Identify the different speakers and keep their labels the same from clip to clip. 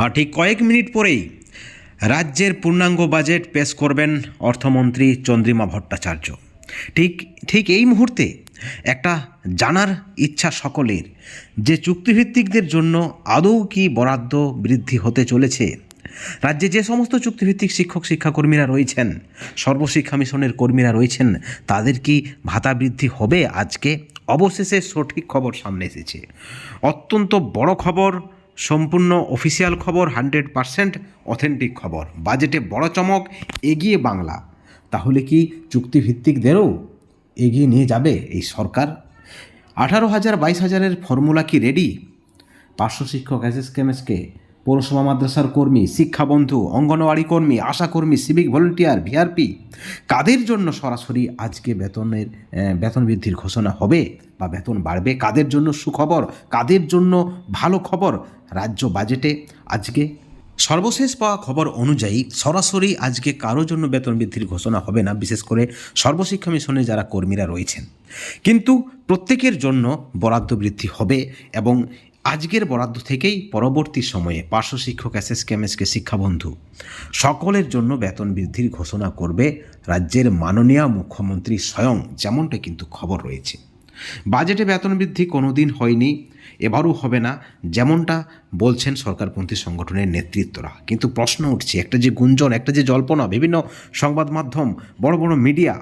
Speaker 1: আর ঠিক কয়েক মিনিট পরেই রাজ্যের পূর্ণাঙ্গ বাজেট পেশ করবেন অর্থমন্ত্রী চন্দ্রিমা ভট্টাচার্য। ঠিক ঠিক এই মুহূর্তে একটা জানার ইচ্ছা সকলের যে চুক্তিভিত্তিকদের জন্য আদৌ কি বরাদ্দ বৃদ্ধি হতে চলেছে। রাজ্যে যে সমস্ত চুক্তিভিত্তিক শিক্ষক শিক্ষাকর্মীরা রয়েছেন সর্বশিক্ষা মিশনের কর্মীরা রয়েছেন, তাদের কি ভাতা বৃদ্ধি হবে আজকে? অবশেষে সঠিক খবর সামনে এসেছে। অত্যন্ত বড় খবর সম্পূর্ণ অফিসিয়াল খবর হান্ড্রেড পারসেন্ট অথেন্টিক খবর। বাজেটে বড় চমক, এগিয়ে বাংলা। তাহলে কি চুক্তিভিত্তিকদেরও এগিয়ে নিয়ে যাবে এই সরকার? আঠারো হাজার বাইশ হাজারের ফর্মুলা কি রেডি পার্শ্ব শিক্ষক এস এস কেমএসকে পৌরসভা মাদ্রাসার কর্মী, শিক্ষাবন্ধু, অঙ্গনওয়াড়ি কর্মী আশাকর্মী সিভিক ভলেন্টিয়ার ভিআরপি কাদের জন্য সরাসরি আজকে বেতনের বেতন বৃদ্ধির ঘোষণা হবে বা বেতন বাড়বে? কাদের জন্য সুখবর? কাদের জন্য ভালো খবর? রাজ্য বাজেটে আজকে সর্বশেষ পাওয়া খবর অনুযায়ী সরাসরি আজকে কারোর জন্য বেতন বৃদ্ধির ঘোষণা হবে না, বিশেষ করে সর্বশিক্ষা মিশনে যারা কর্মীরা রয়েছেন। কিন্তু প্রত্যেকের জন্য বরাদ্দ বৃদ্ধি হবে এবং আজকের বরাদ্দ থেকেই পরবর্তী সময়ে পার্শ্ব শিক্ষক এস এস কেমএসকে শিক্ষাবন্ধু। সকলের জন্য বেতন বৃদ্ধির ঘোষণা করবে রাজ্যের মাননীয় মুখ্যমন্ত্রী স্বয়ং, যেমনটা কিন্তু খবর রয়েছে। বাজেটে বেতন বৃদ্ধি কোনোদিন হয়নি, এবারও হবে না, যেমনটা বলছেন সরকারপন্থী সংগঠনের নেতৃত্বরা। কিন্তু প্রশ্ন উঠছে, একটা যে গুঞ্জন, একটা যে জল্পনা, বিভিন্ন সংবাদ মাধ্যম, বড় বড় মিডিয়া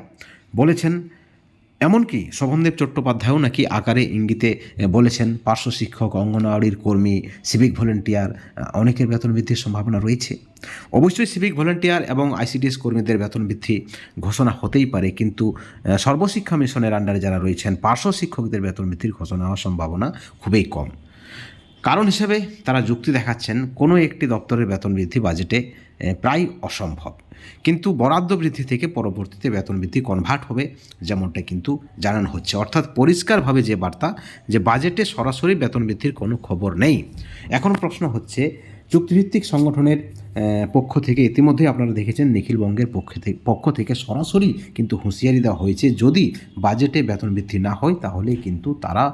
Speaker 1: বলেছেন এমনকি শোভনদেব চট্টোপাধ্যায়ও নাকি আকারে ইঙ্গিতে বলেছেন, পার্শ্ব শিক্ষক, অঙ্গনওয়াড়ির কর্মী সিভিক ভলেন্টিয়ার অনেকের বেতন বৃদ্ধির সম্ভাবনা রয়েছে। অবশ্যই সিভিক ভলেন্টিয়ার এবং আইসিডিএস কর্মীদের বেতন বৃদ্ধি ঘোষণা হতেই পারে, কিন্তু সর্বশিক্ষা মিশনের আন্ডারে যারা রয়েছেন, পার্শ্ব শিক্ষকদের বেতন বৃদ্ধির ঘোষণা হওয়ার সম্ভাবনা খুবই কম। কারণ হিসেবে তারা যুক্তি দেখাচ্ছেন কোনো একটি দপ্তরের বেতন বৃদ্ধি বাজেটে প্রায় অসম্ভব। কিন্তু বরাদ্দ বৃদ্ধি থেকে পরবর্তীতে বেতন বৃদ্ধি কনভার্ট হবে, যেমনটা কিন্তু জানানো হচ্ছে। অর্থাৎ পরিষ্কারভাবে যে বার্তা যে বাজেটে সরাসরি বেতন বৃদ্ধির কোনো খবর নেই। এখন প্রশ্ন হচ্ছে, চুক্তিভিত্তিক সংগঠনের পক্ষ থেকে ইতিমধ্যে আপনারা দেখেছেন নিখিলবঙ্গের পক্ষ থেকে পক্ষ থেকে সরাসরি কিন্তু হুঁশিয়ারি দেওয়া হয়েছে। যদি বাজেটে বেতন বৃদ্ধি না হয়, তাহলে কিন্তু তারা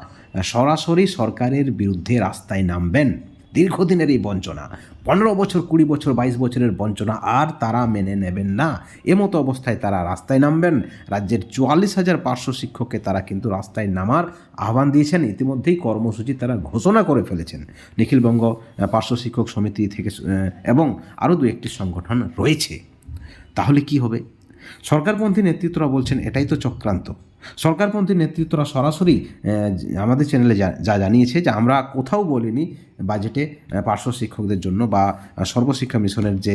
Speaker 1: সরাসরি সরকারের বিরুদ্ধে রাস্তায় নামবেন। দীর্ঘদিনের এই বঞ্চনা। পনেরো বছর, কুড়ি বছর, বাইশ বছরের বঞ্চনা আর তারা মেনে নেবেন না। এমতো অবস্থায় তারা রাস্তায় নামবেন। রাজ্যের চুয়াল্লিশ হাজার পার্শ্ব শিক্ষককে তারা কিন্তু রাস্তায় নামার আহ্বান দিয়েছেন। ইতিমধ্যেই কর্মসূচি তারা ঘোষণা করে ফেলেছেন। নিখিলবঙ্গ পার্শ্ব শিক্ষক সমিতি থেকে এবং আরও দু একটি সংগঠন রয়েছে। তাহলে কি হবে? সরকারপন্থী নেতৃত্বরা বলছেন, এটাই তো চক্রান্ত। সরকারপন্থী নেতৃত্বরা সরাসরি আমাদের চ্যানেলে যা জানিয়েছে যে আমরা কোথাও বলিনি বাজেটে পার্শ্ব শিক্ষকদের জন্য বা সর্বশিক্ষা মিশনের যে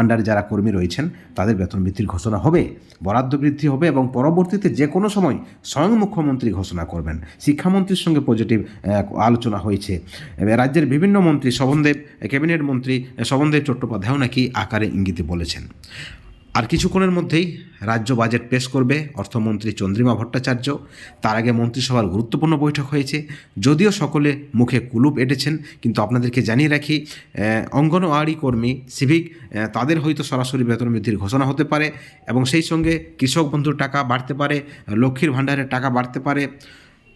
Speaker 1: আন্ডারে যারা কর্মী রয়েছেন, তাদের বেতন বৃদ্ধির ঘোষণা হবে, বরাদ্দ বৃদ্ধি হবে এবং পরবর্তীতে যে কোনো সময় স্বয়ং মুখ্যমন্ত্রী ঘোষণা করবেন। শিক্ষামন্ত্রীর সঙ্গে পজিটিভ আলোচনা হয়েছে। রাজ্যের বিভিন্ন মন্ত্রী শোভনদেব ক্যাবিনেট মন্ত্রী শোভনদেব চট্টোপাধ্যায়ও নাকি আকারে ইঙ্গিতে বলেছেন। আর কিছুক্ষণের মধ্যেই রাজ্য বাজেট পেশ করবে অর্থমন্ত্রী চন্দ্রিমা ভট্টাচার্য। তার আগে মন্ত্রিসভার গুরুত্বপূর্ণ বৈঠক হয়েছে। যদিও সকলে মুখে কুলুপ এঁটেছেন, কিন্তু আপনাদেরকে জানিয়ে রাখি অঙ্গনওয়াড়ি কর্মী সিভিক তাদের হয়তো সরাসরি বেতন বৃদ্ধির ঘোষণা হতে পারে এবং সেই সঙ্গে কৃষক বন্ধুর টাকা বাড়তে পারে, লক্ষ্মীর ভাণ্ডারের টাকা বাড়তে পারে।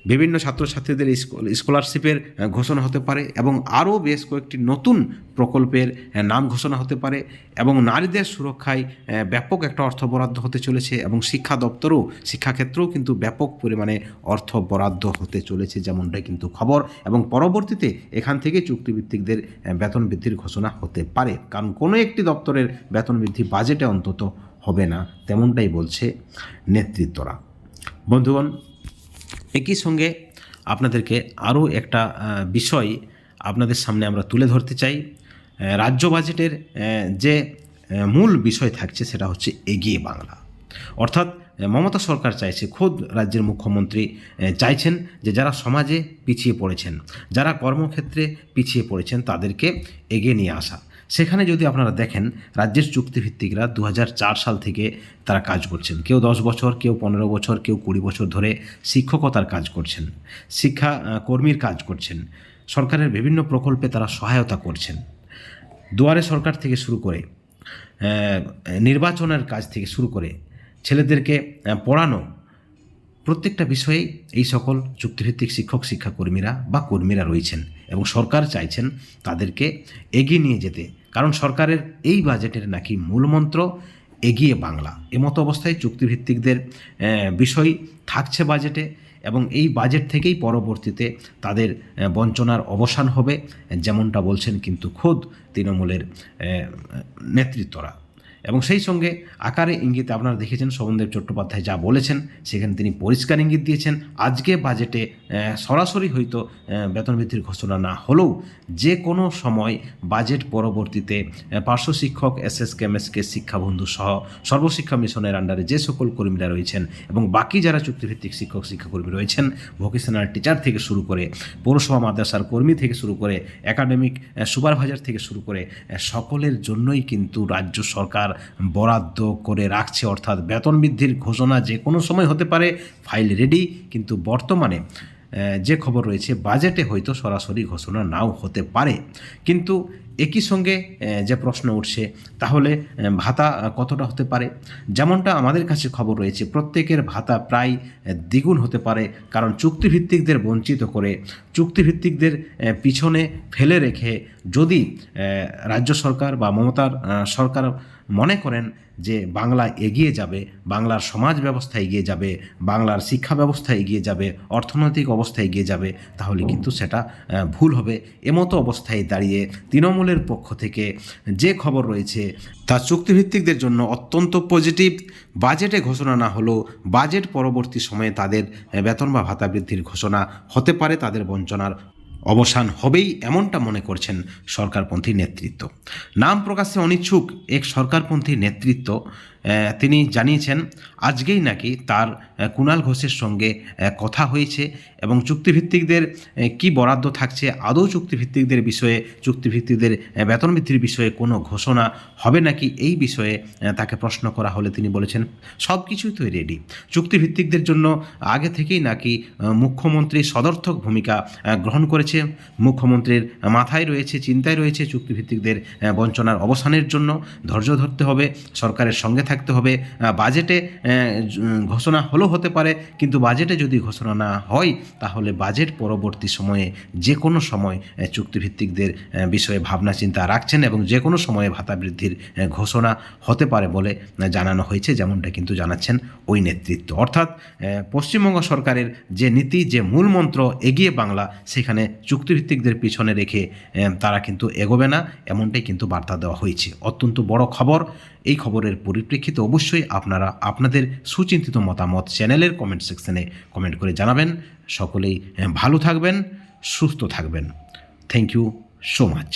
Speaker 1: বিভিন্ন ছাত্রছাত্রীদের স্কলারশিপের ঘোষণা হতে পারে এবং আরও বেশ কয়েকটি নতুন প্রকল্পের নাম ঘোষণা হতে পারে এবং নারীদের সুরক্ষায় ব্যাপক একটা অর্থ বরাদ্দ হতে চলেছে এবং শিক্ষা দপ্তরও শিক্ষাক্ষেত্রেও কিন্তু ব্যাপক পরিমাণে অর্থ বরাদ্দ হতে চলেছে যেমনটাই কিন্তু খবর এবং পরবর্তীতে এখান থেকে চুক্তিভিত্তিকদের বেতন বৃদ্ধির ঘোষণা হতে পারে। কারণ কোনো একটি দপ্তরের বেতন বৃদ্ধি বাজেটে অন্তত হবে না, তেমনটাই বলছে নেতৃত্বরা। বন্ধুগণ একই সঙ্গে আপনাদেরকে আরও একটা বিষয় আপনাদের সামনে আমরা তুলে ধরতে চাই। রাজ্য বাজেটের যে মূল বিষয় থাকছে সেটা হচ্ছে এগিয়ে বাংলা। অর্থাৎ মমতা সরকার চাইছে, খোদ রাজ্যের মুখ্যমন্ত্রী চাইছেন যে যারা সমাজে পিছিয়ে পড়েছেন, যারা কর্মক্ষেত্রে পিছিয়ে পড়েছেন তাদেরকে এগিয়ে নিয়ে আসা। সেখানে যদি আপনারা দেখেন, রাজ্যের চুক্তিভিত্তিকরা দু হাজার চার সাল থেকে তারা কাজ করছেন। কেউ দশ বছর, কেউ পনেরো বছর, কেউ কুড়ি বছর ধরে শিক্ষকতার কাজ করছেন, শিক্ষা কর্মীর কাজ করছেন, সরকারের বিভিন্ন প্রকল্পে তারা সহায়তা করছেন। দুয়ারে সরকার থেকে শুরু করে নির্বাচনের কাজ থেকে শুরু করে ছেলেদেরকে পড়ানো, প্রত্যেকটা বিষয়েই এই সকল চুক্তিভিত্তিক শিক্ষক, শিক্ষাকর্মীরা বা কর্মীরা রয়েছেন এবং সরকার চাইছেন তাদেরকে এগিয়ে নিয়ে যেতে। কারণ সরকারের এই বাজেটের নাকি মূলমন্ত্র, এগিয়ে বাংলা। এমতো অবস্থায় চুক্তিভিত্তিকদের বিষয় থাকছে বাজেটে এবং এই বাজেট থেকেই পরবর্তীতে তাদের বঞ্চনার অবসান হবে, যেমনটা বলছেন কিন্তু খোদ তৃণমূলের নেতৃত্বরা। এবং সেই সঙ্গে আকারে ইঙ্গিতে আপনারা দেখেছেন শোভনদেব চট্টোপাধ্যায় যা বলেছেন, সেখানে তিনি পরিষ্কার ইঙ্গিত দিয়েছেন, আজকে বাজেটে সরাসরি হয়তো বেতন বৃদ্ধির ঘোষণা না হলেও যে কোনো সময় বাজেট পরবর্তীতে পার্শ্ব শিক্ষক এস এস কেমএসকে শিক্ষাবন্ধু সহ সর্বশিক্ষা মিশনের আন্ডারে যে সকল কর্মীরা রয়েছেন এবং বাকি যারা চুক্তিভিত্তিক শিক্ষক, শিক্ষাকর্মী রয়েছেন, ভোকেশনাল টিচার থেকে শুরু করে পৌরসভা, মাদ্রাসার কর্মী থেকে শুরু করে একাডেমিক সুপারভাইজার থেকে শুরু করে সকলের জন্যই কিন্তু রাজ্য সরকার বরাদ্দ করে রাখছে, অর্থাৎ বেতন বৃদ্ধির ঘোষণা যে কোনো সময় হতে পারে, ফাইল রেডি, কিন্তু বর্তমানে যে খবর রয়েছে, বাজেটে হয়তো সরাসরি ঘোষণা নাও হতে পারে। কিন্তু একই সঙ্গে যে প্রশ্ন উঠছে, তাহলে ভাতা কতটা হতে পারে? যেমনটা আমাদের কাছে খবর রয়েছে, প্রত্যেকের ভাতা প্রায় দ্বিগুণ হতে পারে, কারণ চুক্তিভিত্তিকদের বঞ্চিত করে, চুক্তিভিত্তিকদের পিছনে ফেলে রেখে যদি রাজ্য সরকার বা মমতার সরকার মনে করেন যে বাংলা এগিয়ে যাবে, বাংলার সমাজ ব্যবস্থা এগিয়ে যাবে, বাংলার শিক্ষা ব্যবস্থা এগিয়ে যাবে, অর্থনৈতিক অবস্থা এগিয়ে যাবে, তাহলে কিন্তু সেটা ভুল হবে। এমতো অবস্থায় দাঁড়িয়ে তৃণমূলের পক্ষ থেকে যে খবর রয়েছে, তা চুক্তিভিত্তিকদের জন্য অত্যন্ত পজিটিভ বাজেটে ঘোষণা না হলেও বাজেট পরবর্তী সময়ে তাদের বেতন বা ভাতা বৃদ্ধির ঘোষণা হতে পারে তাদের বঞ্চনার অবসান হবেই এমনটা মনে করছেন সরকারপন্থী নেতৃত্ব। নাম প্রকাশে অনিচ্ছুক এক সরকারপন্থী নেতৃত্ব তিনি জানিয়েছেন, আজকেই নাকি তার কুণাল ঘোষের সঙ্গে কথা হয়েছে এবং চুক্তিভিত্তিকদের কি বরাদ্দ থাকছে, আদৌ চুক্তিভিত্তিকদের বিষয়ে, চুক্তিভিত্তিকদের বেতন বৃদ্ধির বিষয়ে কোনো ঘোষণা হবে নাকি এই বিষয়ে তাকে প্রশ্ন করা হলে তিনি বলেছেন সব কিছুই তো রেডি চুক্তিভিত্তিকদের জন্য আগে থেকেই নাকি মুখ্যমন্ত্রী সদর্থক ভূমিকা গ্রহণ করেছে। মুখ্যমন্ত্রীর মাথায় রয়েছে, চিন্তায় রয়েছে চুক্তিভিত্তিকদের বঞ্চনার অবসানের জন্য। ধৈর্য ধরতে হবে। সরকারের সঙ্গে থাকতে হবে। বাজেটে ঘোষণা হলেও হতে পারে, কিন্তু বাজেটে যদি ঘোষণা না হয়, তাহলে বাজেট পরবর্তী সময়ে যে কোনো সময় চুক্তিভিত্তিকদের বিষয়ে ভাবনা চিন্তা রাখছেন এবং যে কোনো সময়ে ভাতা বৃদ্ধির ঘোষণা হতে পারে বলে জানানো হয়েছে, যেমনটা কিন্তু জানাচ্ছেন ওই নেতৃত্ব। অর্থাৎ পশ্চিমবঙ্গ সরকারের যে নীতি, যে মূল মন্ত্র এগিয়ে বাংলা, সেখানে চুক্তিভিত্তিকদের পিছনে রেখে তারা কিন্তু এগোবে না, এমনটাই কিন্তু বার্তা দেওয়া হয়েছে। অত্যন্ত বড় খবর, এই খবরের পরিপ্রেক্ষিতে অবশ্যই আপনারা আপনাদের সুচিন্তিত মতামত চ্যানেলের কমেন্ট সেকশনে কমেন্ট করে জানাবেন। সকলেই ভালো থাকবেন, সুস্থ থাকবেন। Thank you so much